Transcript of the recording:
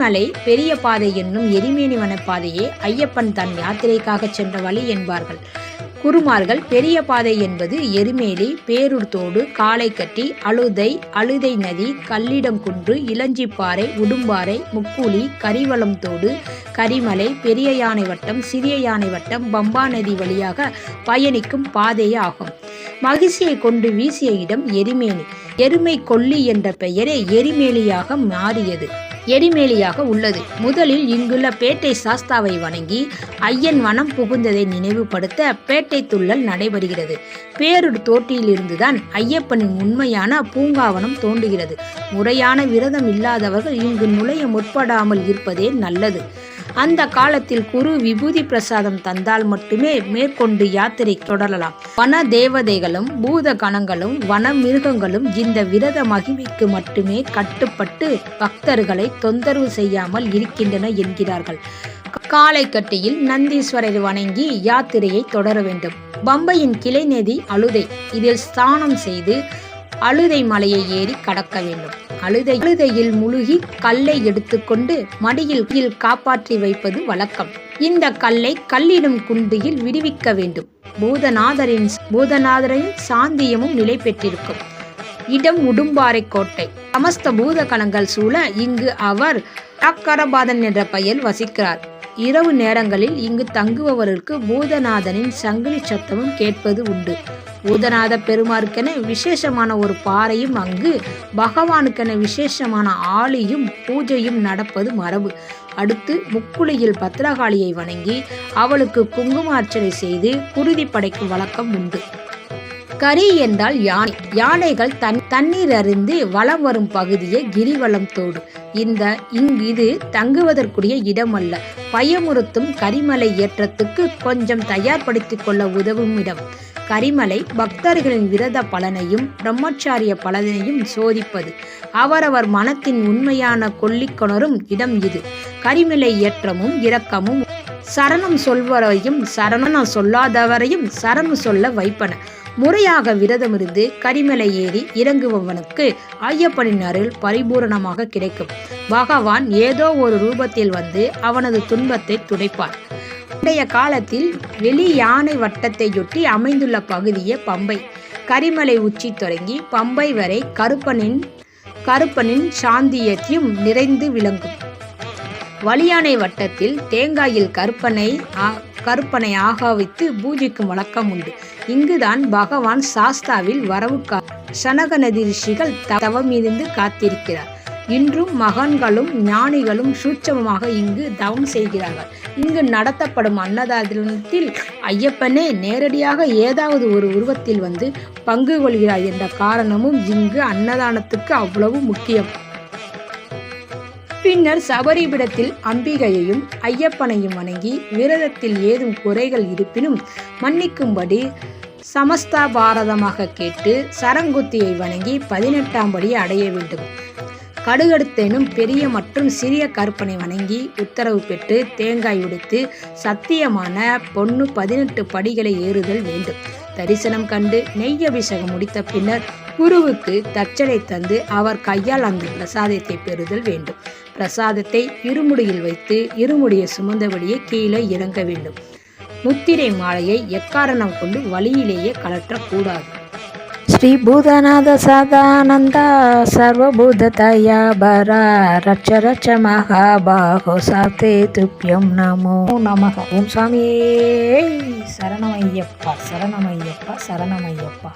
மலை பெரிய பாதை என்னும் எரிமேனி வனப்பாதையே ஐயப்பன் தன் யாத்திரைக்காக சென்ற வழி என்பார்கள். குருமார்கள் பெரிய பாதை என்பது எருமேலி பேரூர்தோடு காளைக்கட்டி அழுதை அழுதை நதி கல்லிடங்குன்று இளஞ்சிப்பாறை உடும்பாறை முக்கூலி கரிவளம் தோடு கரிமலை பெரிய யானை வட்டம் சிறிய யானை வட்டம் பம்பா நதி வழியாக பயணிக்கும் பாதையே ஆகும். மகிழ்ச்சியை கொண்டு வீசிய இடம் எரிமேனி. எருமை கொல்லி என்ற பெயரே எரிமேலியாக மாறியது. எரிமேலியாக உள்ளது. முதலில் இங்குள்ள பேட்டை சாஸ்தாவை வணங்கி ஐயன் வனம் புகுந்ததை நினைவுபடுத்த பேட்டை துள்ளல் நடைபெறுகிறது. பேரூர் தோட்டியிலிருந்துதான் ஐயப்பனின் உண்மையான பூங்காவனம் தோன்றுகிறது. முறையான விரதம் இல்லாதவர்கள் இங்கு நுழைய முற்படாமல் இருப்பதே நல்லது. அந்த காலத்தில் குரு விபூதி பிரசாதம் தந்தால் மட்டுமே மேற்கொண்டு யாத்திரை தொடரலாம். வன தேவதைகளும் பூத கணங்களும் வன மிருகங்களும் இந்த விரத மகிமைக்கு மட்டுமே கட்டுப்பட்டு பக்தர்களை தொந்தரவு செய்யாமல் இருக்கின்றன என்கிறார்கள். காலைக்கட்டியில் நந்தீஸ்வரர் வணங்கி யாத்திரையை தொடர வேண்டும். பம்பையின் கிளைநதி அழுதை. இதில் ஸ்தானம் செய்து அழுதை மலையை ஏறி கடக்க வேண்டும். அழுதை அழுதையில் முழுகி கல்லை எடுத்துக்கொண்டு மடியில் கீழ் காப்பாற்றி வைப்பது வழக்கம். இந்த கல்லை கல்லிடும் குண்டியில் விடுவிக்க வேண்டும். பூதநாதரின் பூதநாதரின் சாந்தியமும் நிலை பெற்றிருக்கும். இடம் உடும்பாறை கோட்டை. சமஸ்த பூத கணங்கள் சூழ இங்கு அவர் அக்கரபாதன் என்ற பெயர் வசிக்கிறார். இரவு நேரங்களில் இங்கு தங்குபவர்களுக்கு பூதநாதனின் சங்கிலி சத்தமும் கேட்பது உண்டு. பூதநாத பெருமாருக்கென விசேஷமான ஒரு பாறையும் அங்கு பகவானுக்கென விசேஷமான ஆளியும் பூஜையும் நடப்பது மரபு. அடுத்து முக்குளியில் பத்ரகாளியை வணங்கி அவளுக்கு குங்குமார்ச்சனை செய்து குருதி படைக்கும் வழக்கம் உண்டு. கரி என்றால் யானை. யானைகள் தன் தண்ணீர் அறிந்து வலம் வரும் பகுதியை கிரிவலம் தோடு இந்த இங்கு இது தங்குவதற்குரிய இடம் அல்ல பயமுறுத்தும் கரிமலை ஏற்றத்துக்கு கொஞ்சம் தயார்படுத்திக் கொள்ள உதவும் இடம். கரிமலை பக்தர்களின் விரத பலனையும் பிரம்மச்சாரிய பலனையும் சோதிப்பது. அவரவர் மனத்தின் உண்மையான கொல்லிக்கொணரும் இடம் இது. கரிமலை ஏற்றமும் இரக்கமும் சரணம் சொல்வரையும் சரணம் சொல்லாதவரையும் சரணம் சொல்ல வைப்பன. முறையாக விரதமிருந்து கரிமலை ஏறி இறங்குபவனுக்கு ஐயப்பனின் அருள் பரிபூரணமாக கிடைக்கும். பகவான் ஏதோ ஒரு ரூபத்தில் வந்து அவனது துன்பத்தை துடைப்பார். பண்டைய காலத்தில் வெளி யானை வட்டத்தையொட்டி அமைந்துள்ள பகுதியே பம்பை. கரிமலை உச்சி தொடங்கி பம்பை வரை கருப்பனின் கருப்பனின் சாந்தியத்தையும் நிறைந்து விளங்கும். வலியானை வட்டத்தில் தேங்காயில் கற்பனை கற்பனை ஆகாவித்து பூஜிக்கும் வழக்கம் உண்டு. இங்குதான் பகவான் சாஸ்தாவில் வரவுக்கா சனகநதி ரிஷிகள் தவமிருந்து காத்திருக்கிறார். இன்றும் மகன்களும் ஞானிகளும் சூட்சமமாக இங்கு தவம் செய்கிறார்கள். இங்கு நடத்தப்படும் அன்னதானத்தில் ஐயப்பனே நேரடியாக ஏதாவது ஒரு உருவத்தில் வந்து பங்கு கொள்கிறார் என்ற காரணமும் இங்கு அன்னதானத்துக்கு அவ்வளவு முக்கியம். பின்னர் சபரிபிடத்தில் அம்பிகையையும் ஐயப்பனையும் வணங்கி விரதத்தில் ஏதும் குறைகள் இருப்பினும் மன்னிக்கும்படி சமஸ்தா பாரதமாக கேட்டு சரங்குத்தியை வணங்கி பதினெட்டாம் படி அடைய வேண்டும். கடுகடுத்தேனும் பெரிய மற்றும் சிறிய கற்பனை வணங்கி உத்தரவு பெற்று தேங்காய் உடைத்து சத்தியமான பொண்ணு பதினெட்டு படிகளை ஏறுதல் வேண்டும். தரிசனம் கண்டு நெய் அபிஷேகம் முடித்த பின்னர் குருவுக்கு தச்சனை தந்து அவர் கையால் அந்த பிரசாதத்தை பெறுதல் வேண்டும். பிரசாதத்தை இருமுடியில் வைத்து இருமுடியை சுமந்தபடியே கீழே இறங்க வேண்டும். முத்திரை மாலையை எக்காரணம் கொண்டு வழியிலேயே கலற்றக்கூடாது ஸ்ரீ பூதநாத சதானந்தா சர்வபூததயா பரா ரட்ச ரட்ச மகாபாகோ சாத்தே துப்பியம் நமோ நமக. ஓம் சாமியே சரணமையப்பா சரணமையப்பா சரணமையப்பா.